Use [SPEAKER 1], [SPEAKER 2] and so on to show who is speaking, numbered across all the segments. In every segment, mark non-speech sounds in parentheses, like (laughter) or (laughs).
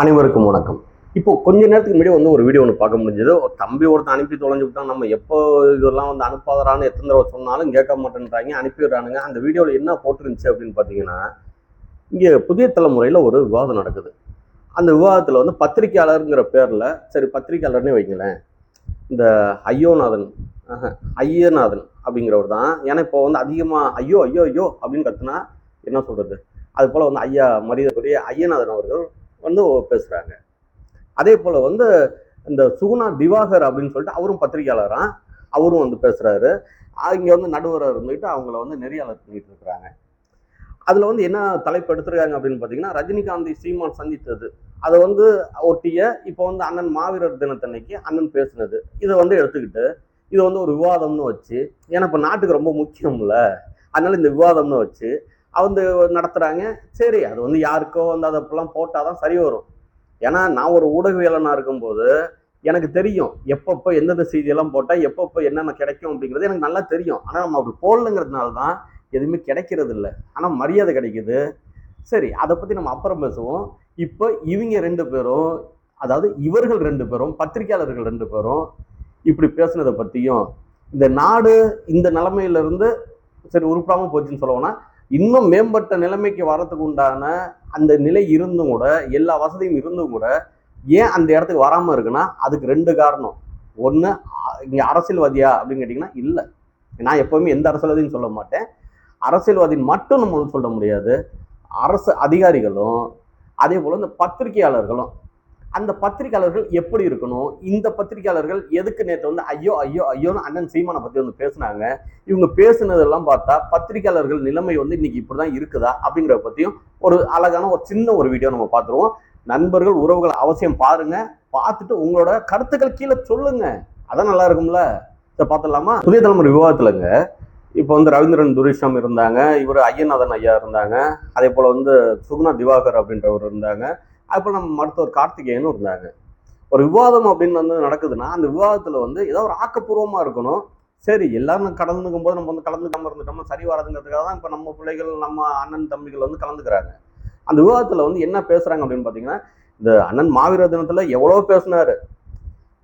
[SPEAKER 1] அனைவருக்கும் வணக்கம். இப்போ கொஞ்ச நேரத்துக்கு முன்னாடி வந்து ஒரு வீடியோ ஒன்று பார்க்க முடிஞ்சது. ஒரு தம்பி ஒருத்தன் அனுப்பி தொலைஞ்சு விட்டான். நம்ம எப்போ இதெல்லாம் வந்து அனுப்பாதரான்னு எத்தனை தடவை சொன்னாலும் கேட்க மாட்டேன்றாங்க அனுப்பிடுறானுங்க. அந்த வீடியோவில் என்ன போட்டுருந்துச்சு அப்படின்னு பார்த்தீங்கன்னா இங்கே புதிய தலைமுறையில் ஒரு விவாதம் நடக்குது. அந்த விவாதத்தில் வந்து பத்திரிக்கையாளருங்கிற பேரில் சரி பத்திரிக்கையாளர்னே வைங்களேன். இந்த ஐயோநாதன் ஐயநாதன் அப்படிங்கிறவர் தான். ஏன்னா இப்போ வந்து அதிகமாக ஐயோ ஐயோ ஐயோ அப்படின்னு கத்துனா என்ன சொல்கிறது அது போல் வந்து ஐயா மரியாதைக்குரிய ஐயநாதன் அவர்கள் வந்து பேசுகிறாங்க அதே போல் வந்து இந்த சுகுணா திவாகர் அப்படின்னு சொல்லிட்டு அவரும் பத்திரிகையாளராக அவரும் வந்து பேசுகிறாரு இங்கே வந்து நடுவராக இருந்துக்கிட்டு அவங்கள வந்து நெறியாளர் பண்ணிட்டு இருக்கிறாங்க. அதில் வந்து என்ன தலைப்பு எடுத்திருக்காங்க அப்படின்னு பார்த்தீங்கன்னா ரஜினிகாந்தை சீமான் சந்தித்தது. அதை வந்து ஒட்டிய இப்போ வந்து அண்ணன் மாவீரர் தினத்தன்னைக்கு அண்ணன் பேசுனது. இதை வந்து எடுத்துக்கிட்டு இது வந்து ஒரு விவாதம்னு வச்சு ஏன்னா இப்போ நாட்டுக்கு ரொம்ப முக்கியம்ல. அதனால இந்த விவாதம்னு வச்சு வந்து நடத்துகிறாங்க சரி அது வந்து யாருக்கோ வந்து அதை அப்பெல்லாம் போட்டால் தான் சரி வரும். ஏன்னா நான் ஒரு ஊடகவியலனாக இருக்கும்போது எனக்கு தெரியும் எப்பப்போ எந்தெந்த செய்தியெல்லாம் போட்டால் எப்பப்போ என்னென்ன கிடைக்கும் அப்படிங்கிறது எனக்கு நல்லா தெரியும். ஆனால் நம்ம அப்படி போடலங்கிறதுனால தான் எதுவுமே கிடைக்கிறது இல்லை ஆனால் மரியாதை கிடைக்குது. சரி அதை பற்றி நம்ம அப்புறம் பேசுவோம். இப்போ இவங்க ரெண்டு பேரும் அதாவது இவர்கள் ரெண்டு பேரும் பத்திரிகையாளர்கள் ரெண்டு பேரும் இப்படி பேசுனதை பற்றியும் இந்த நாடு இந்த நிலைமையிலிருந்து சரி உருப்படாமல் போச்சுன்னு சொல்லுவோன்னா இன்னும் மேம்பட்ட நிலைமைக்கு வரத்துக்கு உண்டான அந்த நிலை இருந்தும் கூட எல்லா வசதியும் இருந்தும் கூட ஏன் அந்த இடத்துக்கு வராமல் இருக்குன்னா அதுக்கு ரெண்டு காரணம். ஒன்று இங்கே அரசியல்வாதியா அப்படின்னு கேட்டிங்கன்னா இல்லை. நான் எப்போவுமே எந்த அரசியல்வாதியும் சொல்ல மாட்டேன். அரசியல்வாதின்னு மட்டும் நம்ம சொல்ல முடியாது. அரசு அதிகாரிகளும் அதே போல் இந்த பத்திரிகையாளர்களும் அந்த பத்திரிகையாளர்கள் எப்படி இருக்கணும்? இந்த பத்திரிகையாளர்கள் எதுக்கு நேற்று வந்து ஐயோ ஐயோ ஐயோன்னு அண்ணன் சீமானை பற்றி வந்து பேசுனாங்க. இவங்க பேசுனதெல்லாம் பார்த்தா பத்திரிகையாளர்கள் நிலைமை வந்து இன்னைக்கு இப்படிதான் இருக்குதா? அப்படிங்கிறத பற்றியும் ஒரு அழகான ஒரு சின்ன ஒரு வீடியோ நம்ம பார்த்துருவோம். நண்பர்கள் உறவுகள் அவசியம் பாருங்க. பார்த்துட்டு உங்களோட கருத்துக்கள் கீழே சொல்லுங்க. அதான் நல்லா இருக்கும்ல? இதை பார்த்துடலாமா? புதிய தலைமுறை விவாதத்துலங்க. இப்போ வந்து ரவீந்திரன் துரைஷம் இருந்தாங்க. இவர் ஐயநாதன் ஐயா இருந்தாங்க. அதே போல் வந்து சுகுணா திவாகர் அப்படின்றவர் இருந்தாங்க. அப்போ நம்ம மருத்துவர் கார்த்திகேயனும் இருந்தாங்க. ஒரு விவாதம் அப்படின்னு வந்து நடக்குதுன்னா அந்த விவாதத்தில் வந்து ஏதோ ஒரு ஆக்கப்பூர்வமாக இருக்கணும். சரி எல்லாரும் கலந்துக்கும் போது நம்ம வந்து கலந்துக்காமல் இருந்துட்டோம்னா சரி வராதுங்கிறதுக்காக தான் இப்போ நம்ம பிள்ளைகள் நம்ம அண்ணன் தம்பிகள் வந்து கலந்துக்கிறாங்க. அந்த விவாதத்தில் வந்து என்ன பேசுகிறாங்க அப்படின்னு பார்த்தீங்கன்னா இந்த அண்ணன் மாவீர தினத்தில் எவ்வளோ பேசினார்.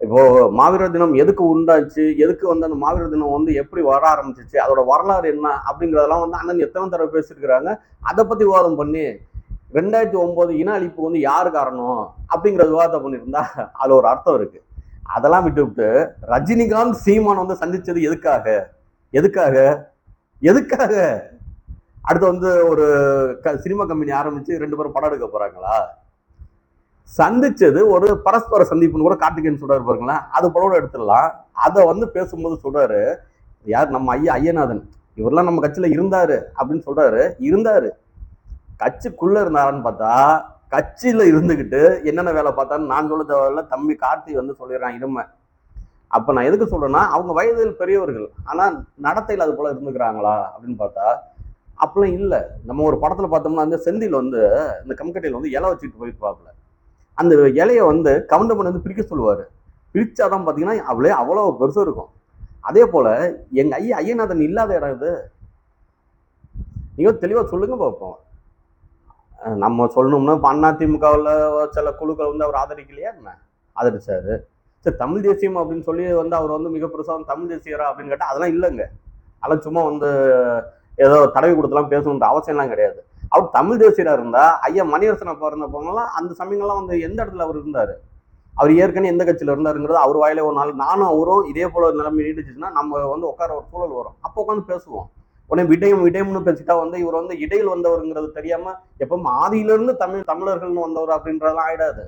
[SPEAKER 1] இப்போ மாவீர தினம் எதுக்கு உண்டாச்சு? எதுக்கு வந்து அந்த மாவீர தினம் வந்து எப்படி வர ஆரம்பிச்சிச்சு? அதோட வரலாறு என்ன? அப்படிங்கிறதெல்லாம் வந்து அண்ணன் எத்தனை தடவை பேசியிருக்கிறாங்க. அதை பற்றி விவாதம் பண்ணி ரெண்டாயிரத்தி ஒன்பது இன அழிப்புக்கு வந்து யார் காரணம் அப்படிங்கிற விவாதத்தை பண்ணியிருந்தா அதில் ஒரு அர்த்தம் இருக்கு. அதெல்லாம் விட்டு விட்டு ரஜினிகாந்த் சீமான் வந்து சந்திச்சது எதுக்காக? எதுக்காக? எதுக்காக? அடுத்து வந்து ஒரு க- சினிமா கம்பெனி ஆரம்பிச்சு ரெண்டு பேரும் படம் எடுக்க போறாங்களா? சந்திச்சது ஒரு பரஸ்பர சந்திப்புன்னு கூட கார்த்திகேயன் சொல்றாரு பாருங்களா அது போல எடுத்துடலாம். அதை வந்து பேசும்போது சொல்றாரு யார் நம்ம ஐயா ஐயநாதன். இவரெல்லாம் நம்ம கட்சியில இருந்தாரு அப்படின்னு சொல்றாரு. இருந்தாரு. கட்சிக்குள்ள இருந்தாரான்னு பார்த்தா கட்சியில இருந்துகிட்டு என்னென்ன வேலை பார்த்தான்னு நான் சொல்ல தேவையில்ல தம்பி கார்த்தி வந்து சொல்லிடுறான் இருமை அப்ப நான் எதுக்கு சொல்றேன்னா அவங்க வயதில் பெரியவர்கள் ஆனா நடத்தையில் அது போல இருந்துக்கிறாங்களா அப்படின்னு பார்த்தா அப்பெல்லாம் இல்லை. நம்ம ஒரு படத்துல பார்த்தோம்னா அந்த செந்தில் வந்து இந்த கம்கட்டையில் வந்து இலை வச்சுட்டு போயிருப்பாப்புல. அந்த இலையை வந்து கவுண்டமன் வந்து பிரிக்க சொல்லுவாரு. பிரிச்சாதான் பார்த்தீங்கன்னா அவளே அவ்வளோ பெருசு இருக்கும். அதே போல எங்க ஐயா ஐயநாதன் இல்லாத இடம் இது. நீங்க தெளிவா சொல்லுங்க பார்ப்போம் நம்ம சொல்லணும்னா இப்போ அண்ணா திமுகவில் சில குழுக்கள் வந்து அவர் ஆதரிக்கலையா என்ன? ஆதரிச்சார். சரி தமிழ் தேசியம் அப்படின்னு சொல்லி வந்து அவர் வந்து மிக பெருசாக வந்து தமிழ் தேசியரா அப்படின்னு கேட்டால் அதெல்லாம் இல்லைங்க. அதெல்லாம் சும்மா வந்து ஏதோ தடவி கொடுத்தலாம் பேசணுன்ற அவசியம்லாம் கிடையாது. அவர் தமிழ் தேசியராக இருந்தால் ஐயா மணியரசன் பிறந்த இருந்தப்போங்கலாம் அந்த சமயங்கள்லாம் வந்து எந்த இடத்துல அவர் இருந்தார்? அவர் ஏற்கனவே எந்த கட்சியில் இருந்தாருங்கிறது அவர் வாயிலே ஒரு நாள் நானும் அவரும் இதே போல நிலைமை நீடிச்சுன்னா நம்ம வந்து உட்கார ஒரு சூழல் வரும். அப்போ உட்காந்து பேசுவோம். உடனே விடயம் விடயம்னு பேசிட்டா வந்து இவர் வந்து இடையில் வந்தவருங்கிறது தெரியாம எப்பவும் ஆதியிலிருந்து தமிழ் தமிழர்கள்னு வந்தவர் அப்படின்றதெல்லாம் ஆயிடாது.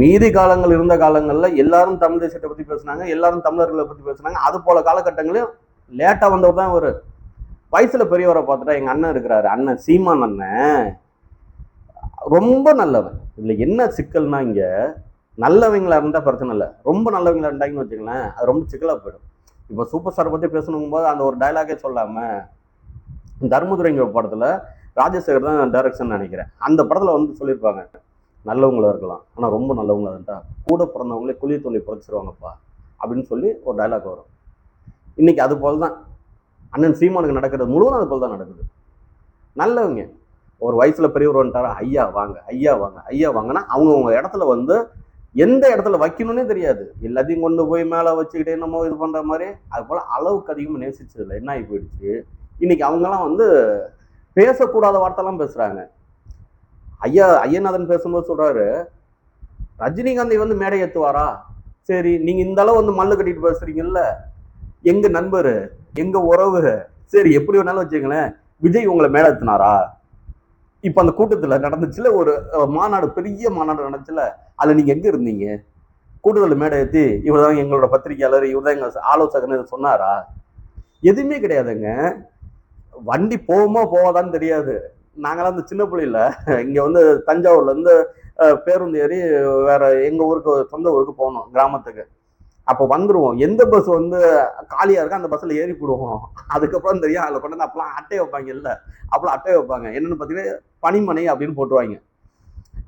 [SPEAKER 1] மீதி காலங்கள் இருந்த காலங்கள்ல எல்லாரும் தமிழ் தேசத்தை பத்தி பேசுனாங்க எல்லாரும் தமிழர்களை பத்தி பேசுனாங்க. அது போல காலகட்டங்களையும் லேட்டா வந்தவர் தான் இவர். வயசுல பெரியவரை பார்த்துட்டா எங்க அண்ணன் இருக்கிறாரு. அண்ணன் சீமான் அண்ணன். ரொம்ப நல்லவன். இதுல என்ன சிக்கல்னா இங்க நல்லவங்களா இருந்தா பிரச்சனை இல்லை. ரொம்ப நல்லவங்களா இருந்தாங்கன்னு வச்சுக்கங்களேன் அது ரொம்ப சிக்கலா போயிடும். இப்போ சூப்பர் ஸ்டார் பற்றி பேசணுங்கும் போது அந்த ஒரு டைலாகே சொல்லாமல் தர்மதுரைங்க படத்தில் ராஜசேகர் தான் டைரக்ஷன் நினைக்கிறேன். அந்த படத்தில் வந்து சொல்லியிருப்பாங்க நல்லவங்களா இருக்கலாம் ஆனால் ரொம்ப நல்லவங்களா இருந்தா கூட பிறந்தவங்களே குழி தொழில் புதைச்சிருவாங்கப்பா அப்படின்னு சொல்லி ஒரு டயலாக் வரும். இன்றைக்கி அது போல் தான் அண்ணன் சீமானுக்கு நடக்கிறது முழுவதும் அது போல் தான் நடக்குது. நல்லவங்க. ஒரு வயசில் பெரியவர் வந்துட்டாரா ஐயா வாங்க ஐயா வாங்க ஐயா வாங்கன்னா அவங்கவுங்க இடத்துல வந்து எந்த இடத்துல வைக்கணும்னே தெரியாது. எல்லாத்தையும் கொண்டு போய் மேலே வச்சுக்கிட்டே என்னமோ இது பண்ணுற மாதிரி. அது போல் அளவுக்கு அதிகமாக நேசிச்சதில்லை என்ன ஆகி போயிடுச்சு? இன்னைக்கு அவங்கெல்லாம் வந்து பேசக்கூடாத வார்த்தைலாம் பேசுகிறாங்க ஐயா ஐயநாதன் பேசும்போது சொல்கிறாரு ரஜினிகாந்தை வந்து மேடை ஏற்றுவாரா சரி நீங்கள் இந்த அளவு வந்து மல்லு கட்டிட்டு பேசுறீங்கல்ல. எங்க நண்பர் எங்க உறவு சரி எப்படி வேணாலும் வச்சுக்கங்களேன். விஜய் உங்களை மேடை ஏற்றினாரா இப்போ அந்த கூட்டத்தில் நடந்துச்சுல ஒரு மாநாடு பெரிய மாநாடு நடந்துச்சுல அதில் நீங்கள் எங்கே இருந்தீங்க? கூடுதல் மேடை ஏற்றி இவர் தான் எங்களோட பத்திரிகையாளர் இவர் தான் எங்கள் ஆலோசகர் இதை சொன்னாரா? எதுவுமே கிடையாதுங்க. வண்டி போகுமா போவாதான்னு தெரியாது. நாங்களாம் அந்த சின்ன பிள்ளையில இங்கே வந்து தஞ்சாவூர்லேருந்து பேருந்து ஏறி வேற எங்கள் ஊருக்கு சொந்த ஊருக்கு போகணும் கிராமத்துக்கு. அப்போ வந்துடுவோம் எந்த பஸ் வந்து காலியாக இருக்கோ அந்த பஸ்ஸில் ஏறி போடுவோம். அதுக்கப்புறம் தெரியும் அதில் கொண்டு வந்து அப்பெல்லாம் அட்டை வைப்பாங்க இல்லை. அப்பெல்லாம் அட்டை வைப்பாங்க. என்னென்னு பார்த்தீங்கன்னா பனிமனை அப்படின்னு போட்டுருவாங்க.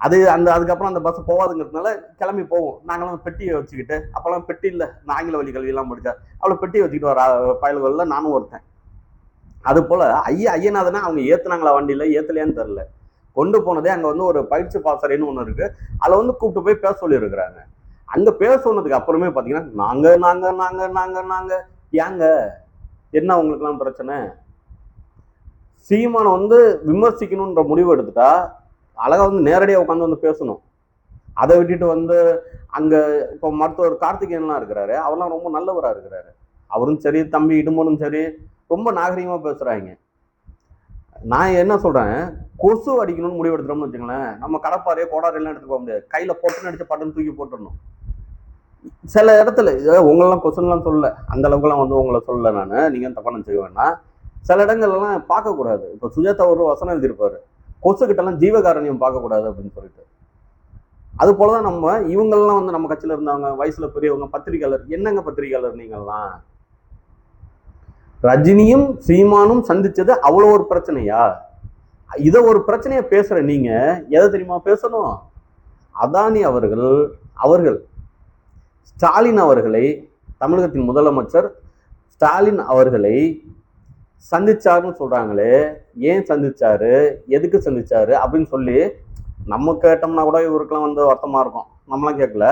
[SPEAKER 1] அது அந்த அதுக்கப்புறம் அந்த பஸ் போகாதுங்கிறதுனால கிளம்பி போவோம். நாங்களும் பெட்டியை வச்சுக்கிட்டு அப்போல்லாம் பெட்டி இல்லை. ஆங்கில வழி கல்வியெல்லாம் முடிச்சா அவ்வளோ பெட்டியை வச்சுக்கிட்டு வர பயல்களில் நானும் ஒருத்தன். அது போல் ஐயா ஐயனாதனா அவங்க ஏற்றுனாங்களா வண்டியில்? ஏற்றலையான்னு தெரில கொண்டு போனதே அங்கே வந்து ஒரு பயிற்சி பாசறைன்னு ஒன்று இருக்குது அதில் வந்து கூப்பிட்டு போய் பேச சொல்லியிருக்கிறாங்க. அங்கே பேச சொன்னதுக்கு அப்புறமே பார்த்தீங்கன்னா நாங்கள் நாங்கள் நாங்கள் நாங்கள் நாங்கள் ஏங்க? என்ன உங்களுக்குலாம் பிரச்சனை? சீமானை வந்து விமர்சிக்கணுன்ற முடிவு எடுத்துட்டா அழகாக வந்து நேரடியாக உட்காந்து வந்து பேசணும். அதை விட்டுட்டு வந்து அங்கே இப்போ மருத்துவர் கார்த்திகேயன்லாம் இருக்கிறாரு. அவர்லாம் ரொம்ப நல்லவராக இருக்கிறாரு. அவரும் சரி தம்பி இடுமனும் சரி ரொம்ப நாகரிகமாக பேசுகிறாங்க நான் என்ன சொல்கிறேன் கொசு அடிக்கணும்னு முடிவு எடுத்துட்டோம்னு வச்சுங்களேன் நம்ம கடப்பாறையோ கோடாரியெல்லாம் எடுத்துட்டு போக முடியாது. கையில் பொட்டுன்னு அடிச்சு பட்டன் தூக்கி போட்டுடணும் சில இடத்துல உங்களெல்லாம் கொசுன்லாம் சொல்லல. அந்த அளவுக்குலாம் வந்து உங்களை சொல்லலை நான். நீங்கள் தப்பான செய்வேன்னா சில இடங்கள்லாம் பார்க்கக்கூடாது. இப்போ சுஜாதா ஒரு வசனம் எழுதியிருப்பாரு. கொசுக்கிட்டலாம் ஜீவகாரணியம் ஜீவகாரண்யம் பார்க்கக்கூடாது அப்படின்னு சொல்லிட்டு. அது போலதான் நம்ம இவங்கெல்லாம் வந்து நம்ம கட்சியில இருந்தவங்க வயசுல பெரியவங்க பத்திரிகையாளர் என்னங்க பத்திரிகையாளர் நீங்கள்லாம்? ரஜினியும் சீமானும் சந்திச்சது அவ்வளோ ஒரு பிரச்சனையா? இதை ஒரு பிரச்சனையை பேசுகிற நீங்க எதை தெரியுமா பேசணும்? அதானி அவர்கள் அவர்கள் ஸ்டாலின் அவர்களை தமிழகத்தின் முதலமைச்சர் ஸ்டாலின் அவர்களை சந்திச்சாருன்னு சொல்றாங்களே ஏன் சந்திச்சாரு எதுக்கு சந்திச்சாரு அப்படின்னு சொல்லி நம்ம கேட்டோம்னா கூட இவருக்கெல்லாம் வந்து வருத்தமா இருக்கும். நம்மளாம் கேட்கல.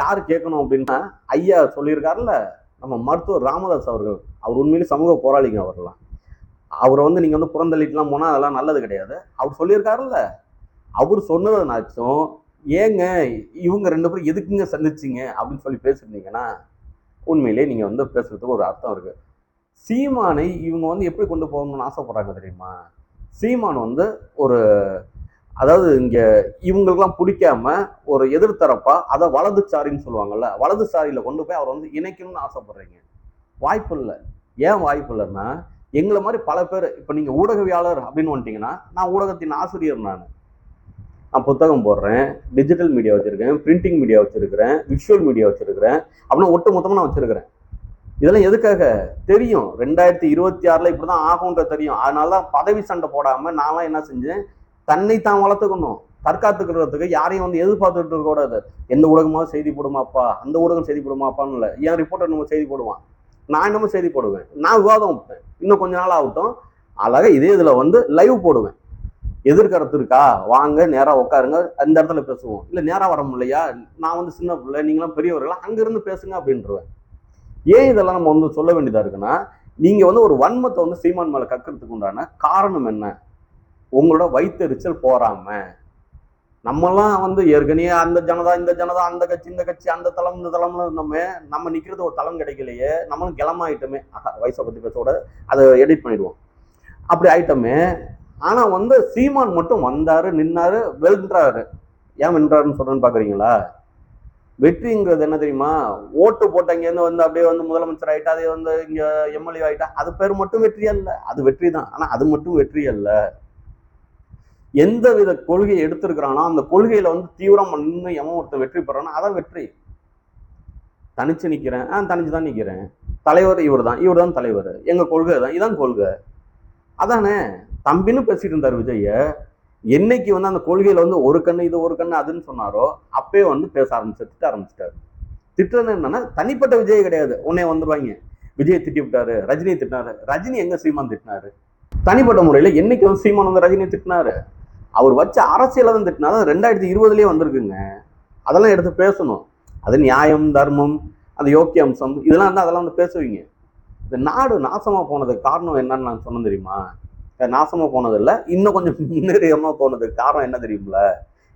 [SPEAKER 1] யார் கேட்கணும் அப்படின்னா ஐயா சொல்லியிருக்காருல்ல நம்ம மருத்துவர் ராமதாஸ் அவர்கள். அவர் உண்மையிலே சமூக போராளிங்க அவர்லாம். அவரை வந்து நீங்கள் வந்து புறந்தள்ளிட்டுலாம் போனால் அதெல்லாம் நல்லது கிடையாது. அவர் சொல்லியிருக்காருல்ல அவர் சொன்னதுனாச்சும் ஏங்க இவங்க ரெண்டு பேரும் எதுக்குங்க சந்திச்சிங்க அப்படின்னு சொல்லி பேசியிருந்தீங்கன்னா உண்மையிலே நீங்கள் வந்து பேசுகிறதுக்கு ஒரு அர்த்தம் இருக்குது சீமானை இவங்க வந்து எப்படி கொண்டு போகணும்னு ஆசைப்படுறாங்க தெரியுமா? சீமான் வந்து ஒரு அதாவது இங்க இவங்களுக்குலாம் பிடிக்காம ஒரு எதிர்த்தரப்பா அதை வலதுசாரின்னு சொல்லுவாங்கல்ல வலதுசாரியில கொண்டு போய் அவர் வந்து இணைக்கணும்னு ஆசைப்படுறீங்க. வாய்ப்பு இல்லை. ஏன் வாய்ப்பு இல்லைன்னா எங்களை மாதிரி பல பேர் இப்போ நீங்கள் ஊடகவியாளர் அப்படின்னு வந்துட்டீங்கன்னா நான் ஊடகத்தின் ஆசிரியர் நான். நான் புத்தகம் போடுறேன் டிஜிட்டல் மீடியா வச்சுருக்கேன் பிரிண்டிங் மீடியா வச்சுருக்கிறேன் விஷுவல் மீடியா வச்சுருக்கிறேன் அப்படின்னா ஒட்டு மொத்தமாக நான் வச்சுருக்கிறேன். இதெல்லாம் எதுக்காக? தெரியும். ரெண்டாயிரத்தி இருபத்தி ஆறில் இப்படி தான் ஆகும்ன்ற தெரியும். அதனால தான் பதவி சண்டை போடாமல் நான்லாம் என்ன செஞ்சேன்? தன்னை தான் வளர்த்துக்கணும். தற்காத்துக்கிறதுக்கு யாரையும் வந்து எதிர்பார்த்துட்டு இருக்கக்கூடாது எந்த ஊடகமாக செய்தி போடுமாப்பா? அந்த ஊடகம் செய்தி போடுமாப்பான்னு இல்லை. என் ரிப்போர்ட்டர் நம்ம செய்தி போடுவான். நான் என்னமோ செய்தி போடுவேன். நான் விவாதம் வைப்பேன். இன்னும் கொஞ்ச நாள் ஆகட்டும். அழகாக இதே இதில் வந்து லைவ் போடுவேன். எதிர்கருத்து இருக்கா? வாங்க நேராக உட்காருங்க. அந்த இடத்துல பேசுவோம். இல்லை நேராக வர முடியலையா? நான் வந்து சின்ன பிள்ளை நீங்களாம் பெரியவர்களா அங்கேருந்து பேசுங்க அப்படின்றவேன். ஏன் இதெல்லாம் நம்ம வந்து சொல்ல வேண்டியதாக இருக்குன்னா நீங்கள் வந்து ஒரு வன்மத்தை வந்து சீமான் மேலே கக்கிறதுக்கு உண்டான காரணம் என்ன? உங்களோட வயிற்றெரிச்சல் போறாம. நம்மலாம் வந்து ஏற்கனவே அந்த ஜனதா இந்த ஜனதா அந்த கட்சி இந்த கட்சி அந்த தளம் இந்த தளம்னு இருந்தோமே நம்ம நிற்கிறது ஒரு தளம் கிடைக்கலையே நம்மளும் கிளமாயிட்டோமே. வயசை பற்றி பேசோட அதை எடிட் பண்ணிடுவோம். அப்படி ஆயிட்டோமே ஆனால் வந்து சீமான் மட்டும் வந்தாரு நின்னாரு வென்றாரு ஏன் வென்றாருன்னு சொல்றேன்னு பாக்குறீங்களா? வெற்றிங்கிறது என்ன தெரியுமா? ஓட்டு போட்டு அங்கேருந்து வந்து அப்படியே வந்து முதலமைச்சர் ஆயிட்டா அதே வந்து இங்க எம்எல்ஏ ஆயிட்டா அது பேர் மட்டும் வெற்றி அல்ல. அது வெற்றி தான். ஆனா அது மட்டும் வெற்றி அல்ல. எந்த வித கொள்கையை எடுத்திருக்கிறானோ அந்த கொள்கையில வந்து தீவிரம் நின்று எவன் ஒருத்தன் வெற்றி பெறானோ அதான் வெற்றி. தனிச்சு நிக்கிறேன். ஆ தனிச்சு தான் நிக்கிறேன். தலைவர் இவர் தான். இவர் தான் தலைவர். எங்க கொள்கை தான். இதான் கொள்கை. அதானே? தம்பின்னு பேசிட்டு இருந்தார் விஜயை என்னைக்கு வந்து அந்த கொள்கையில வந்து ஒரு கண்ணு இது ஒரு கண்ணு அதுன்னு சொன்னாரோ அப்பயே வந்து பேச ஆரம்பிச்சு திட்ட ஆரம்பிச்சிட்டாரு திட்டுறது என்னன்னா தனிப்பட்ட விஜய் கிடையாது. உன்னே வந்துருவாங்க. விஜய் திட்டி விட்டாரு ரஜினியை திட்டினாரு. ரஜினி எங்க சீமான் திட்டினாரு? தனிப்பட்ட முறையில என்னைக்கு வந்து சீமான் வந்து ரஜினி திட்டினாரு? அவர் வச்ச அரசியலை தான் திட்டினாரு. ரெண்டாயிரத்தி இருபதுலயே வந்திருக்குங்க. அதெல்லாம் எடுத்து பேசணும். அது நியாயம் தர்மம் அந்த யோக்கிய அம்சம் இதெல்லாம் இருந்தால் அதெல்லாம் வந்து பேசுவீங்க. இந்த நாடு நாசமா போனதுக்கு காரணம் என்னன்னு நான் சொன்னேன் தெரியுமா? நாசமாக போனதில்லை. இன்னும் கொஞ்சம் (laughs) முன்னேறியமாக போனதுக்கு காரணம் என்ன தெரியும்ல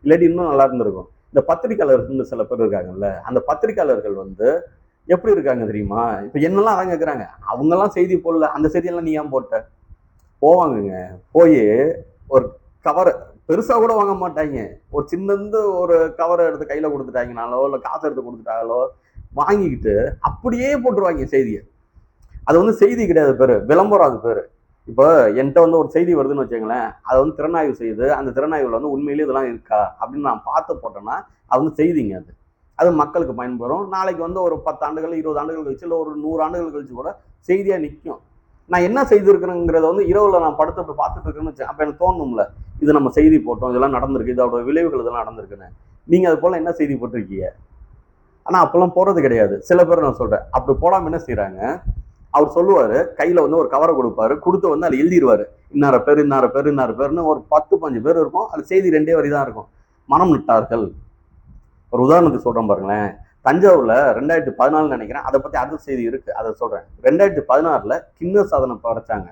[SPEAKER 1] இல்லாட்டி இன்னும் நல்லா இருந்திருக்கும். இந்த பத்திரிக்கையாளர்கள் சில பேர் இருக்காங்கல்ல அந்த பத்திரிக்கையாளர்கள் வந்து எப்படி இருக்காங்க தெரியுமா? இப்போ என்னெல்லாம் அதான் கேட்குறாங்க அவங்கெல்லாம் செய்தி போடல. அந்த செய்தியெல்லாம் நீ ஏன் போட்ட? போவாங்கங்க. போய் ஒரு கவர் பெருசாக கூட வாங்க மாட்டாங்க ஒரு சின்னந்து ஒரு கவரை எடுத்து கையில் கொடுத்துட்டாங்கனாலோ இல்லை காசு எடுத்து கொடுத்துட்டாங்களோ வாங்கிக்கிட்டு அப்படியே போட்டுருவாங்க செய்தியை. அது வந்து செய்தி கிடையாது பேர். விளம்பரம் அது பேர். இப்போ என்கிட்ட வந்து ஒரு செய்தி வருதுன்னு வச்சுங்களேன் அதை வந்து திறனாய்வு செய்து அந்த திறனாய்வில் வந்து உண்மையிலேயே இதெல்லாம் இருக்கா? அப்படின்னு நான் பார்த்து போட்டேன்னா அது வந்து செய்திங்க அது. அது மக்களுக்கு பயன்பெறும் நாளைக்கு வந்து ஒரு பத்து ஆண்டுகள் இருபது ஆண்டுகள் கழிச்சு இல்லை ஒரு நூறு ஆண்டுகள் கழிச்சு கூட செய்தியாக நிற்கும் நான் என்ன செய்திருக்கிறேங்கிறத வந்து இரவில் நான் படுத்து அப்படி பார்த்துட்டு இருக்கேன்னு அப்போ எனக்கு தோணும்ல இது நம்ம செய்தி போட்டோம் இதெல்லாம் நடந்திருக்கு இதோட விளைவுகள் இதெல்லாம் நடந்திருக்குன்னு. நீங்கள் அது போல் என்ன செய்தி போட்டிருக்கீங்க? ஆனால் அப்போல்லாம் போடுறது கிடையாது. சில பேர் நான் சொல்கிறேன் அப்படி போடாமல் என்ன செய்கிறாங்க அவர் சொல்லுவாரு கையில வந்து ஒரு கவரை கொடுப்பாரு கொடுத்து வந்து அதில் எழுதிடுவாரு இன்னார பேர் இன்னார பேர் இன்னார பேர்னு ஒரு பத்து பஞ்சு பேர் இருக்கும். அது செய்தி ரெண்டே வரி தான் இருக்கும். மனம் நிட்டார்கள் ஒரு உதாரணத்துக்கு சொல்றேன் பாருங்களேன். தஞ்சாவூர்ல ரெண்டாயிரத்தி பதினாலு நினைக்கிறேன். அதை பத்தி அடுத்த செய்தி இருக்கு. அதை சொல்றேன். ரெண்டாயிரத்தி பதினாறுல கிண்ண சாதனை படைச்சாங்க.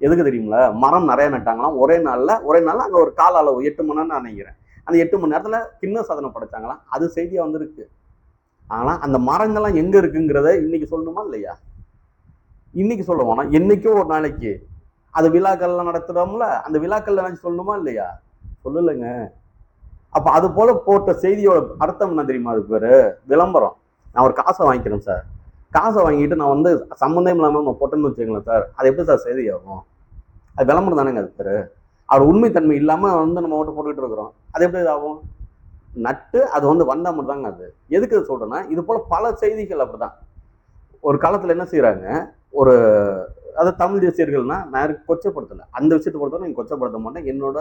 [SPEAKER 1] எதுக்கு தெரியுங்களா மரம் நிறைய நட்டாங்களாம். ஒரே நாள்ல ஒரே நாள்ல அங்க ஒரு கால அளவு எட்டு மணி நேரம் நினைக்கிறேன். அந்த எட்டு மணி நேரத்துல கிண்ண சாதனை படைச்சாங்களாம். அது செய்தியா வந்திருக்கு. ஆனா அந்த மரங்கள்லாம் எங்க இருக்குங்கிறத இன்னைக்கு சொல்லணுமா இல்லையா? இன்னைக்கு சொல்லுவோம்னா என்னைக்கோ ஒரு நாளைக்கு. அது விழாக்கள்லாம் நடத்துறோம்ல அந்த விழாக்கள்ல வச்சு சொல்லணுமா இல்லையா? சொல்லலைங்க. அப்ப அது போல போட்ட செய்தியோட அர்த்தம் என்ன தெரியுமா அது பேரு? விளம்பரம். நான் ஒரு காசை வாங்கிக்கிறேன் சார். காசை வாங்கிட்டு நான் வந்து சம்மந்தம் இல்லாமல் நம்ம போட்டேன்னு வச்சுக்கங்களேன் சார். அது எப்படி சார் செய்தி ஆகும் அது விளம்பரம் தானேங்க அது பேரு. அவர் உண்மைத்தன்மை இல்லாம வந்து நம்ம ஓட்டு போட்டுக்கிட்டு இருக்கிறோம். அது எப்படி இதாகும்? நட்டு அது வந்து வந்தா மட்டும் தாங்க அது. எதுக்கு இது சொல்றேன்னா இது போல பல செய்திகள் அப்படிதான். ஒரு காலத்துல என்ன செய்யறாங்க ஒரு அதை தமிழ் தேசியர்கள்னால் நான் யாருக்கு கொச்சப்படுத்தலை. அந்த விஷயத்தை பொறுத்தவரை நீங்கள் கொச்சப்படுத்த மாட்டேன். என்னோட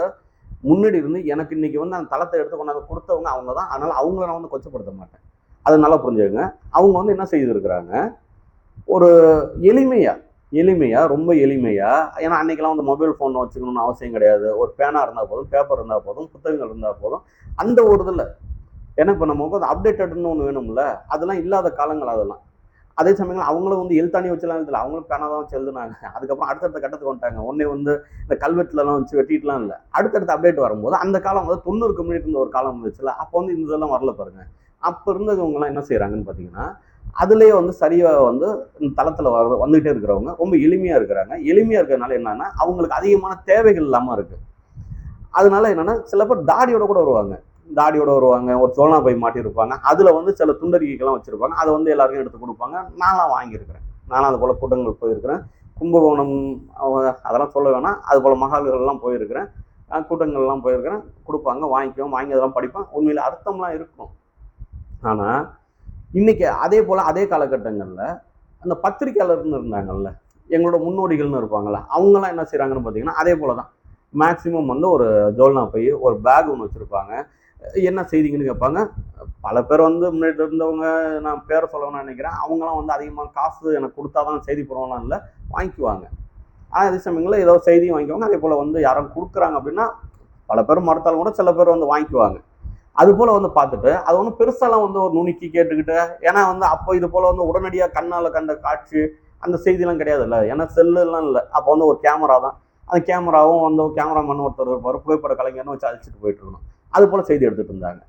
[SPEAKER 1] முன்னாடி இருந்து எனக்கு இன்றைக்கி வந்து அந்த தளத்தை எடுத்து கொண்டாந்து கொடுத்தவங்க அவங்க தான். அதனால் அவங்கள நான் வந்து கொச்சப்படுத்த மாட்டேன். அது நல்லா புரிஞ்சுக்கங்க. அவங்க வந்து என்ன செய்திருக்கிறாங்க? ஒரு எளிமையாக எளிமையாக ரொம்ப எளிமையாக ஏன்னா அன்றைக்கெலாம் வந்து மொபைல் ஃபோன் வச்சுக்கணும்னு அவசியம் கிடையாது. ஒரு பேனா இருந்தால் போதும் பேப்பர் இருந்தால் போதும் புத்தகங்கள் இருந்தால் போதும். அந்த ஒரு இதில் ஏன்னா இப்போ நமக்கு வந்து அப்டேட்டட்னு ஒன்று வேணும்ல? அதெல்லாம் இல்லாத காலங்கள் அதெல்லாம். அதே சமயங்கள் அவங்களும் வந்து எழுத்தாணி வச்சுலாம் எழுதல அவங்களும் பேனா தான் வச்சு எழுதுனாங்க. அதுக்கப்புறம் அடுத்தடுத்த கட்டத்துக்கு வந்துட்டாங்க. உடனே வந்து இந்த கல்வெட்டுலலாம் வச்சு வெட்டிட்டுலாம் இல்லை. அடுத்தடுத்த அப்டேட் வரும்போது அந்த காலம் வந்து தொண்ணூறுக்கு முன்னாடி இருந்த ஒரு காலம் இருந்துச்சுல அப்போ வந்து இந்த இதெல்லாம் வரல பாருங்க. அப்போ இருந்தவங்கலாம் என்ன செய்கிறாங்கன்னு பார்த்தீங்கன்னா அதுலேயே வந்து சரியாக வந்து இந்த தளத்தில் வர வந்துகிட்டே இருக்கிறவங்க ரொம்ப எளிமையாக இருக்கிறாங்க. எளிமையாக இருக்கிறதுனால என்னன்னா அவங்களுக்கு அதிகமான தேவைகள் இல்லாமல் இருக்குது அதனால என்னன்னா சில பேர் தாடியோட கூட வருவாங்க. தாடியோட வருவாங்க ஒரு சோழனா போய் மாட்டியிருப்பாங்க. அதில் வந்து சில துண்டறிக்கைகள்லாம் வச்சுருப்பாங்க. அதை வந்து எல்லாருக்கும் எடுத்து கொடுப்பாங்க. நான்லாம் வாங்கியிருக்கிறேன். நானும் அது போல் கூட்டங்கள் போயிருக்கிறேன். கும்பகோணம் அதெல்லாம் சொல்ல வேணாம். அது போல் மகால்கள்லாம் போயிருக்கிறேன். கூட்டங்கள்லாம் போயிருக்கிறேன். கொடுப்பாங்க வாங்கிக்குவோம் வாங்கி அதெல்லாம் படிப்பேன். உண்மையில் அர்த்தம்லாம் இருக்கும். ஆனால் இன்னைக்கு அதே போல் அதே காலகட்டங்களில் அந்த பத்திரிக்கையாளர்னு இருந்தாங்கல்ல எங்களோட முன்னோடிகள்னு இருப்பாங்கள்ல அவங்கெல்லாம் என்ன செய்கிறாங்கன்னு பார்த்தீங்கன்னா அதே போல தான் மேக்ஸிமம் வந்து ஒரு ஜோல்னா போய் ஒரு பேக் ஒன்று வச்சுருப்பாங்க. என்ன செய்திங்கன்னு கேட்பாங்க. பல பேர் வந்து முன்னாடி இருந்தவங்க நான் பேரை சொல்லணும்னு நினைக்கிறேன். அவங்களாம் வந்து அதிகமாக காசு எனக்கு கொடுத்தா தான் செய்தி போடுவோம்லாம் இல்லை வாங்கிக்குவாங்க. ஆனால் அதே சமயங்களில் ஏதோ செய்தியும் வாங்கிக்குவாங்க. அதே போல் வந்து யாரும் கொடுக்குறாங்க அப்படின்னா பல பேர் மறுத்தாலும் கூட சில பேர் வந்து வாங்கிக்குவாங்க. அது போல் வந்து பார்த்துட்டு அது ஒன்றும் பெருசாலாம் வந்து ஒரு நுணுக்கி கேட்டுக்கிட்டு ஏன்னா வந்து அப்போ இது போல் வந்து உடனடியாக கண்ணால் கண்ட காட்சி அந்த செய்திலாம் கிடையாதுல்ல ஏன்னா செல்லுலாம் இல்லை. அப்போ வந்து ஒரு கேமரா தான். அந்த கேமராவும் வந்து கேமராமேன் ஒருத்தர் ஒரு புகைப்பட கலைஞர்னு வச்சு அழிச்சிட்டு போயிட்டு இருக்கணும். அது போல் செய்தி எடுத்துகிட்டு இருந்தாங்க.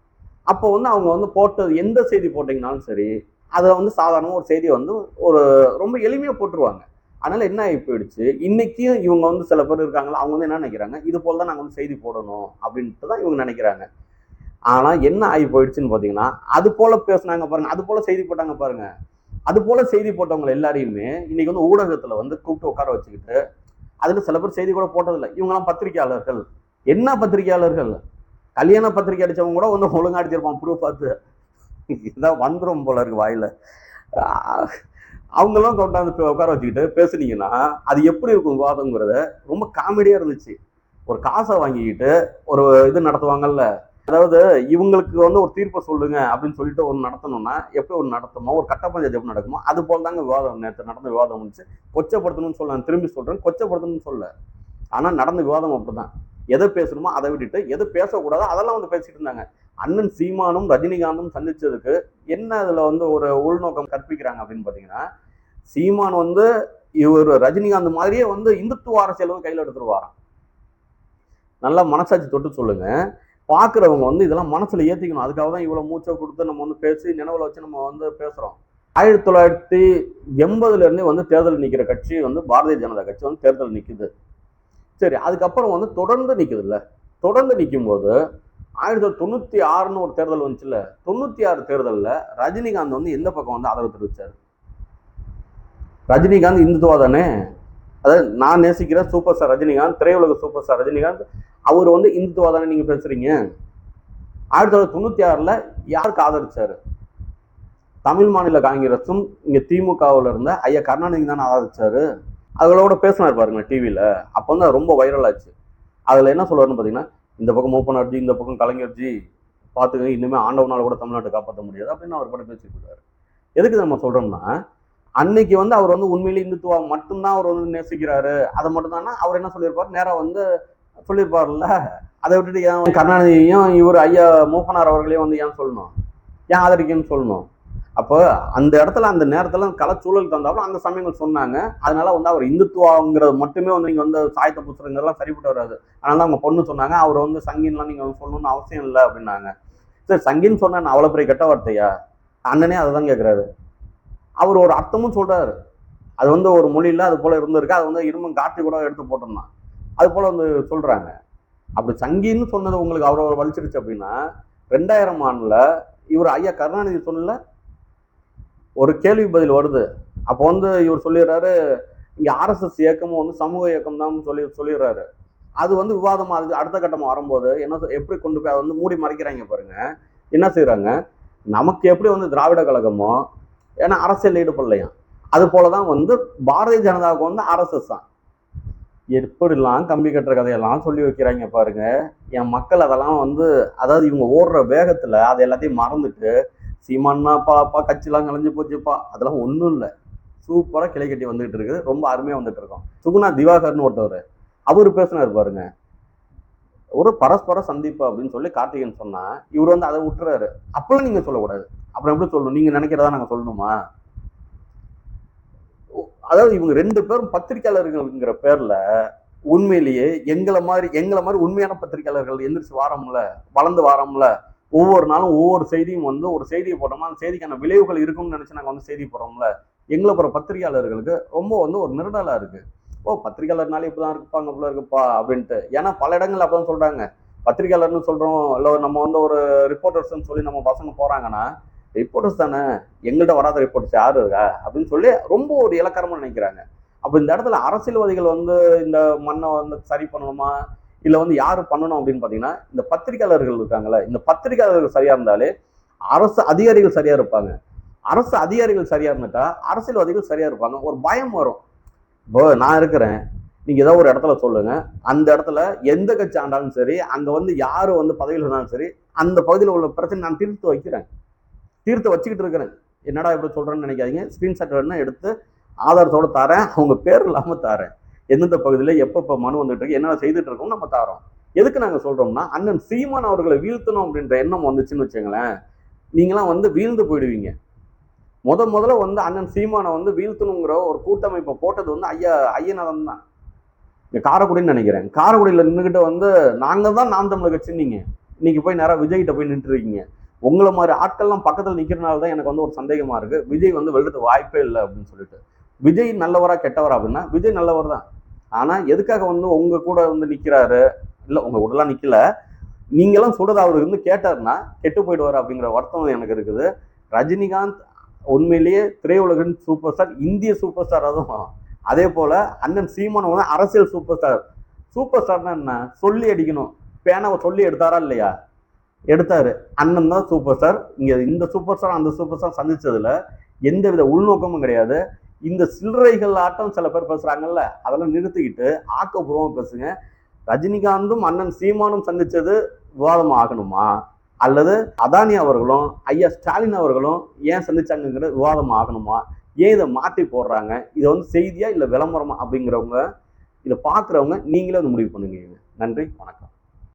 [SPEAKER 1] அப்போ வந்து அவங்க வந்து போட்டது எந்த செய்தி போட்டிங்கனாலும் சரி அதை வந்து சாதாரணமாக ஒரு செய்தியை வந்து ஒரு ரொம்ப எளிமையாக போட்டுருவாங்க. அதனால் என்ன ஆகி போயிடுச்சு? இன்னைக்கும் இவங்க வந்து சில பேர் இருக்காங்களா அவங்க வந்து என்ன நினைக்கிறாங்க? இது போல் தான் நாங்கள் வந்து செய்தி போடணும் அப்படின்ட்டு தான் இவங்க நினைக்கிறாங்க. ஆனால் என்ன ஆகி போயிடுச்சுன்னு பார்த்தீங்கன்னா அது போல் பேசுனாங்க பாருங்கள் அது போல் செய்தி போட்டாங்க பாருங்கள் அது போல் செய்தி போட்டவங்க எல்லாரையுமே இன்றைக்கி வந்து ஊடகத்தில் வந்து கூப்பிட்டு உட்கார வச்சுக்கிட்டு அதில் சில பேர் செய்தி கூட போட்டதில்லை. இவங்கெல்லாம் பத்திரிகையாளர்கள். என்ன பத்திரிகையாளர்கள்? கல்யாண பத்திரிக்கை அடித்தவங்க கூட வந்து ஒழுங்கா அடிச்சிருப்பான் ப்ரூஃப் பார்த்து இதான் வந்துடும் போல இருக்கு வாயில. அவங்களாம் கொண்டாந்து உட்கார வச்சுக்கிட்டு பேசுனீங்கன்னா அது எப்படி இருக்கும் விவாதங்கிறத ரொம்ப காமெடியாக இருந்துச்சு. ஒரு காசை வாங்கிக்கிட்டு ஒரு இது நடத்துவாங்கல்ல. அதாவது இவங்களுக்கு வந்து ஒரு தீர்ப்பை சொல்லுங்க அப்படின்னு சொல்லிட்டு ஒன்று நடத்தணும்னா எப்படி ஒரு நடத்துமோ ஒரு கட்ட பஞ்சாயத்து எப்படி நடக்குமோ அது போல் தாங்க விவாதம். நேற்று நடந்த விவாதம் வந்துச்சு கொச்சப்படுத்தணும்னு சொல்ல நான் திரும்பி சொல்கிறேன் கொச்சப்படுத்தணும்னு சொல்ல. ஆனால் நடந்த விவாதம் அப்படிதான். எதை பேசணுமோ அதை விட்டுட்டு எது பேசக்கூடாதோ அதெல்லாம் வந்து பேசிட்டு இருந்தாங்க. அண்ணன் சீமானும் ரஜினிகாந்தும் சந்திச்சதுக்கு என்ன அதுல வந்து ஒரு உள்நோக்கம் கற்பிக்கிறாங்க அப்படின்னு பாத்தீங்கன்னா சீமான் வந்து இவர் ரஜினிகாந்த் மாதிரியே வந்து இந்துத்துவ அரசியல் வந்து கையில் எடுத்துருவாராம். நல்லா மனசாட்சி தொட்டு சொல்லுங்க. பார்க்குறவங்க வந்து இதெல்லாம் மனசில் ஏற்றிக்கணும் அதுக்காக தான் இவ்வளோ மூச்சை கொடுத்து நம்ம வந்து பேசி நினைவில் வச்சு நம்ம வந்து பேசுகிறோம் ஆயிரத்தி தொள்ளாயிரத்தி எண்பதுலேருந்தே வந்து தேர்தல் நிற்கிற கட்சி வந்து பாரதிய ஜனதா கட்சி வந்து தேர்தல் நிற்குது சரி அதுக்கப்புறம் வந்து தொடர்ந்து நிக்குது தொடர்ந்து நிற்கும் போது ஆயிரத்தி தொள்ளாயிரத்தி தொண்ணூற்றி ஆறுன்னு ஒரு தேர்தல் வந்துச்சுல்ல? தொண்ணூற்றி ஆறு தேர்தலில் ரஜினிகாந்த் வந்து எந்த பக்கம் வந்து ஆதரவு தெரிவித்தார் ரஜினிகாந்த் இந்துத்துவா தானே? அதாவது நான் நேசிக்கிற சூப்பர் ஸ்டார் ரஜினிகாந்த் திரையுலக சூப்பர் ஸ்டார் ரஜினிகாந்த் அவர் வந்து இந்துத்துவா தானே நீங்கள் பேசுகிறீங்க ஆயிரத்தி தொள்ளாயிரத்தி தொண்ணூற்றி ஆறில் யாருக்கு ஆதரிச்சார்? தமிழ் மாநில காங்கிரஸும் இங்கே திமுகவில் இருந்த ஐயா கருணாநிதி தானே ஆதரிச்சாரு? அவங்களோட பேசினார் பாருங்க டிவியில் அப்போ வந்து ரொம்ப வைரல் ஆச்சு. அதுல என்ன சொல்லுவார்னு பாத்தீங்கன்னா இந்த பக்கம் மூப்பனார்ஜி இந்த பக்கம் கலைஞர்ஜி பார்த்துங்க இனிமே ஆண்டவனால கூட தமிழ்நாட்டை காப்பாற்ற முடியாது அப்படின்னு அவர் படம் பேசிட்டு இருக்காரு. எதுக்கு நம்ம சொல்றோம்னா அன்னைக்கு வந்து அவர் வந்து உண்மையிலே இந்துத்துவா மட்டும்தான் அவர் வந்து நேசிக்கிறாரு. அதை மட்டும்தானா அவர் என்ன சொல்லியிருப்பார்? நேரா வந்து சொல்லியிருப்பார்ல அதை விட்டுட்டு ஏன் கருணாநிதியையும் இவர் ஐயா மூப்பனார் அவர்களையும் வந்து ஏன் சொல்லணும்? ஏன் ஆதரிக்கன்னு சொல்லணும்? அப்போ அந்த இடத்துல அந்த நேரத்தில் கலச்சூழல் தந்தாலும் அந்த சமயங்கள் சொன்னாங்க. அதனால வந்து அவர் இந்துத்துவாங்கிறது மட்டுமே வந்து நீங்கள் வந்து சாயத்தை புத்துறங்கெல்லாம் சரிப்பட்டு வராது. அதனால அவங்க பொண்ணு சொன்னாங்க. அவர் வந்து சங்கின்லாம் நீங்கள் வந்து சொல்லணும்னு அவசியம் இல்லை அப்படின்னாங்க. சரி சங்கின்னு சொன்னா நான் பெரிய கெட்ட வார்த்தையா? அண்ணனே அதை தான் கேட்குறாரு அவர் ஒரு அர்த்தமும் சொல்கிறாரு அது வந்து ஒரு மொழியில் அது போல் இருந்திருக்கு. அது வந்து இருமும் காட்டி கூட எடுத்து போட்டிருந்தான் அது போல் வந்து சொல்கிறாங்க அப்படி சங்கின்னு சொன்னது உங்களுக்கு அவ்வளோ வலிச்சிருச்சு அப்படின்னா ரெண்டாயிரம் ஆண்டில் இவர் ஐயா கருணாநிதி சொன்னல ஒரு கேள்வி பதில் வருது. அப்போ வந்து இவர் சொல்லிடுறாரு இங்கே ஆர்எஸ்எஸ் இயக்கமும் வந்து சமூக இயக்கம் தான் சொல்லி சொல்லிடுறாரு. அது வந்து விவாதமாக அது அடுத்த கட்டமாக வரும்போது என்ன எப்படி கொண்டு போய் அதை வந்து மூடி மறைக்கிறாங்க பாருங்க. என்ன செய்கிறாங்க நமக்கு எப்படி வந்து திராவிட கழகமோ ஏன்னா அரசியல் ஈடுபடலையா? அது போலதான் வந்து பாரதிய ஜனதாவுக்கு வந்து ஆர்எஸ்எஸ் தான். எப்படிலாம் கம்பி கட்டுற கதையெல்லாம் சொல்லி வைக்கிறாங்க பாருங்க. என் மக்கள் அதெல்லாம் வந்து அதாவது இவங்க ஓடுற வேகத்தில் அதை எல்லாத்தையும் மறந்துட்டு சீமானா பாப்பா கட்சிலாம் கலைஞ்சு போச்சுப்பா. அதெல்லாம் ஒன்றும் இல்லை. சூப்பராக கிளை கட்டி வந்துகிட்டு இருக்குது. ரொம்ப அருமையாக வந்துட்டு இருக்கோம். சுகுணா திவாகர்னு ஒருத்தவர். அவர் பேசினார் பாருங்க. ஒரு பரஸ்பர சந்திப்பு அப்படின்னு சொல்லி கார்த்திகன் சொன்னா இவர் வந்து அதை விட்டுறாரு அப்பெல்லாம் நீங்க சொல்லக்கூடாது. அப்புறம் எப்படி சொல்லணும்? நீங்க நினைக்கிறதா நாங்க சொல்லணுமா? அதாவது இவங்க ரெண்டு பேரும் பத்திரிக்கையாளர்கள்ங்கிற பேர்ல உண்மையிலேயே எங்களை மாதிரி எங்களை மாதிரி உண்மையான பத்திரிக்கையாளர்கள் எந்திரிச்சு வாரம்ல வளர்ந்து வாரம்ல ஒவ்வொரு நாளும் ஒவ்வொரு செய்தியும் வந்து ஒரு செய்தியை போட்டோம்னா அந்த செய்திக்கான விளைவுகள் இருக்கும்னு நினச்சி நாங்கள் வந்து செய்தி போடுறோம்ல. எங்களை போகிற பத்திரிகையாளர்களுக்கு ரொம்ப வந்து ஒரு நெருடலா இருக்குது ஓ பத்திரிகையாளர்னாலே இப்படிதான் இருப்பாங்க இப்படிலாம் இருக்குப்பா அப்படின்ட்டு. ஏன்னா பல இடங்கள் அப்பதான் சொல்கிறாங்க பத்திரிகையாளர்னு சொல்கிறோம் இல்லை நம்ம வந்து ஒரு ரிப்போர்ட்டர்ஸ்னு சொல்லி நம்ம பசங்க போகிறாங்கன்னா ரிப்போர்ட்டர்ஸ் தானே? எங்கள்கிட்ட வராத ரிப்போர்ட்டர்ஸ் யாரு இருக்கா? அப்படின்னு சொல்லி ரொம்ப ஒரு இலக்கரமாக நினைக்கிறாங்க. அப்போ இந்த இடத்துல அரசியல்வாதிகள் வந்து இந்த மண்ணை வந்து சரி பண்ணணுமா? இதில் வந்து யார் பண்ணணும் அப்படின்னு பார்த்தீங்கன்னா இந்த பத்திரிகையாளர்கள் இருக்காங்கல்ல இந்த பத்திரிகையாளர்கள் சரியாக இருந்தாலே அரசு அதிகாரிகள் சரியாக இருப்பாங்க. அரசு அதிகாரிகள் சரியாக இருந்துட்டா அரசியல்வாதிகள் சரியாக இருப்பாங்க. ஒரு பயம் வரும். இப்போ நான் இருக்கிறேன். நீங்கள் ஏதோ ஒரு இடத்துல சொல்லுங்கள் அந்த இடத்துல எந்த கட்சி ஆண்டாலும் சரி அங்கே வந்து யார் வந்து பதவியில் இருந்தாலும் சரி அந்த பகுதியில் உள்ள பிரச்சனை நான் தீர்த்து வைக்கிறேன். தீர்த்து வச்சுக்கிட்டு இருக்கிறேன். என்னடா இப்படி சொல்கிறேன்னு நினைக்காதீங்க. ஸ்கிரீன்ஷாட் வேணா எடுத்து ஆதாரத்தோட தரேன். அவங்க பேர் இல்லாமல் தரேன். எந்தெந்த பகுதியில் எப்பப்போ மனு வந்துட்டு இருக்கு என்னென்ன செய்துட்டு இருக்கோம் நம்ம தாரோம். எதுக்கு நாங்கள் சொல்கிறோம்னா அண்ணன் சீமான் அவர்களை வீழ்த்தணும் அப்படின்ற எண்ணம் வந்துச்சுன்னு வச்சுங்களேன் நீங்களாம் வந்து வீழ்ந்து போயிடுவீங்க. முத முதல்ல வந்து அண்ணன் சீமானை வந்து வீழ்த்தணுங்கிற ஒரு கூட்டமைப்பை போட்டது வந்து ஐயா ஐயநாதன் தான். இங்கே காரைக்குடின்னு நினைக்கிறேன். காரைக்குடியில் நின்றுக்கிட்ட வந்து நாங்கள் தான் நாம் தமிழர் கட்சி இன்னைக்கு போய் நேராக விஜய்கிட்ட போய் நின்றுருக்கீங்க உங்களை மாதிரி ஆட்கள்லாம் பக்கத்தில் நிற்கிறனால தான் எனக்கு வந்து ஒரு சந்தேகமாக இருக்குது விஜய் வந்து வெல்றது வாய்ப்பே இல்லை அப்படின்னு சொல்லிட்டு. விஜய் நல்லவரா கெட்டவரா அப்படின்னா விஜய் நல்லவர் தான். ஆனால் எதுக்காக வந்து உங்க கூட வந்து நிற்கிறாரு இல்லை உங்க கூடலாம் நிற்கல நீங்களாம் சொல்றது அவருக்கு வந்து கேட்டாருன்னா கெட்டு போயிடுவார் அப்படிங்கிற வருத்தம் எனக்கு இருக்குது. ரஜினிகாந்த் உண்மையிலேயே திரையுலகின் சூப்பர் ஸ்டார் இந்திய சூப்பர் ஸ்டார் அதுவும் அதே போல அண்ணன் சீமான் வந்து அரசியல் சூப்பர் ஸ்டார் சூப்பர் ஸ்டார்னா என்ன? சொல்லி அடிக்கணும். பேனாவை சொல்லி எடுத்தாரா இல்லையா? எடுத்தாரு. அண்ணன் தான் சூப்பர் ஸ்டார் இங்க இந்த சூப்பர் ஸ்டார் அந்த சூப்பர் ஸ்டார் சந்திச்சதுல எந்த வித உள்நோக்கமும் கிடையாது. இந்த சில்லறைகள் ஆட்டம் சில பேர் பேசுகிறாங்கல்ல அதெல்லாம் நிறுத்திக்கிட்டு ஆக்கப்பூர்வமாக பேசுங்க. ரஜினிகாந்தும் அண்ணன் சீமானும் சந்தித்தது விவாதம் ஆகணுமா? அல்லது அதானி அவர்களும் ஐயா ஸ்டாலின் அவர்களும் ஏன் சந்திச்சாங்கங்கிற விவாதம் ஆகணுமா? ஏன் இதை மாற்றி போடுறாங்க? இதை வந்து செய்தியா இல்லை விளம்பரமா அப்படிங்கிறவங்க இதை பார்க்குறவங்க நீங்களே வந்து முடிவு பண்ணுங்க நன்றி வணக்கம்.